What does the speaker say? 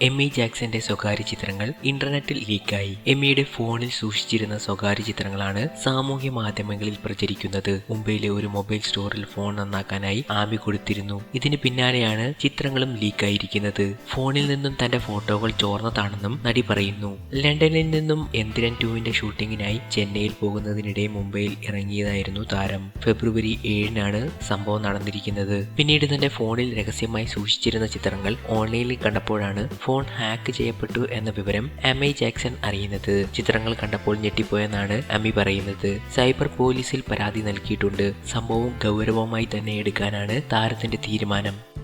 എമ്മി ജാക്സന്റെ സ്വകാര്യ ചിത്രങ്ങൾ ഇന്റർനെറ്റിൽ ലീക്കായി. എമ്മിയുടെ ഫോണിൽ സൂക്ഷിച്ചിരുന്ന സ്വകാര്യ ചിത്രങ്ങളാണ് സാമൂഹ്യ മാധ്യമങ്ങളിൽ പ്രചരിക്കുന്നത്. മുംബൈയിലെ ഒരു മൊബൈൽ സ്റ്റോറിൽ ഫോൺ നന്നാക്കാനായി ആമി കൊടുത്തിരുന്നു. ഇതിന് പിന്നാലെയാണ് ചിത്രങ്ങളും ലീക്കായിരിക്കുന്നത്. ഫോണിൽ നിന്നും തന്റെ ഫോട്ടോകൾ ചോർന്നതാണെന്നും നടി പറയുന്നു. ലണ്ടനിൽ നിന്നും എന്തിരൻ ടുവിന്റെ ഷൂട്ടിങ്ങിനായി ചെന്നൈയിൽ പോകുന്നതിനിടെ മുംബൈയിൽ ഇറങ്ങിയതായിരുന്നു താരം. ഫെബ്രുവരി ഏഴിനാണ് സംഭവം നടന്നിരിക്കുന്നത്. പിന്നീട് തന്റെ ഫോണിൽ രഹസ്യമായി സൂക്ഷിച്ചിരുന്ന ചിത്രങ്ങൾ ഓൺലൈനിൽ കണ്ടപ്പോഴാണ് ഫോൺ ഹാക്ക് ചെയ്യപ്പെട്ടു എന്ന വിവരം എമൈ ജാക്സൺ അറിയുന്നത്. ചിത്രങ്ങൾ കണ്ടപ്പോൾ ഞെട്ടിപ്പോയെന്നാണ് അമ്മി പറയുന്നത്. സൈബർ പോലീസിൽ പരാതി നൽകിയിട്ടുണ്ട്. സംഭവം ഗൗരവമായി തന്നെ എടുക്കാനാണ് താരത്തിന്റെ തീരുമാനം.